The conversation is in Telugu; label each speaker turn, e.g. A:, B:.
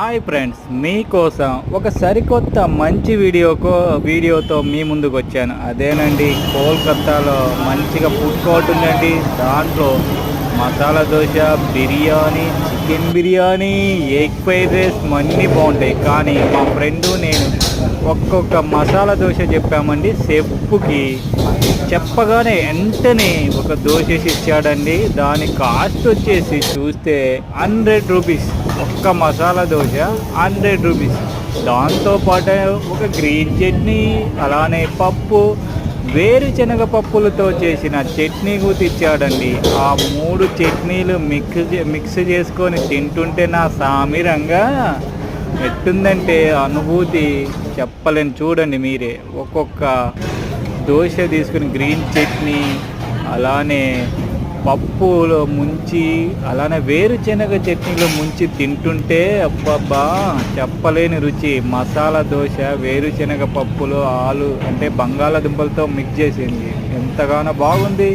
A: హాయ్ ఫ్రెండ్స్ మీకోసం ఒక సరికొత్త మంచి వీడియోకో వీడియోతో మీ ముందుకు వచ్చాను. అదేనండి కోల్కత్తాలో మంచిగా ఫుడ్ కోర్ట్ ఉందండి. దాంట్లో masala dosa biryani chicken biryani egg fried rice అన్నీ బాగుంటాయి. కానీ మా ఫ్రెండు నేను ఒక్కొక్క మసాలా దోశ చెప్పామండి. చెప్పుకి చెప్పగానే వెంటనే ఒక దోశ ఇచ్చాడండి. దాని కాస్ట్ వచ్చేసి చూస్తే హండ్రెడ్ రూపీస్ ఒక్క మసాలా దోశ హండ్రెడ్ రూపీస్ దాంతో పాటు ఒక గ్రీన్ చట్నీ అలానే పప్పు వేరుశనగ పప్పులతో చేసిన చట్నీ కూడా ఇచ్చాడండి ఆ మూడు చట్నీలు మిక్స్ మిక్స్ చేసుకొని తింటుంటే నా సామిరంగా ఎట్టుందంటే అనుభూతి చెప్పలేను. చూడండి మీరే ఒక్కొక్క దోశ తీసుకుని గ్రీన్ చట్నీ అలానే పప్పులో ముంచి అలానే వేరుశనగ చట్నీలో ముంచి తింటుంటే అబ్బబ్బా చెప్పలేని రుచి. మసాలా దోశ వేరుశనగ పప్పులో ఆలు అంటే బంగాళాదుంపలతో మిక్స్ చేసింది. ఎంతగానో బాగుంది.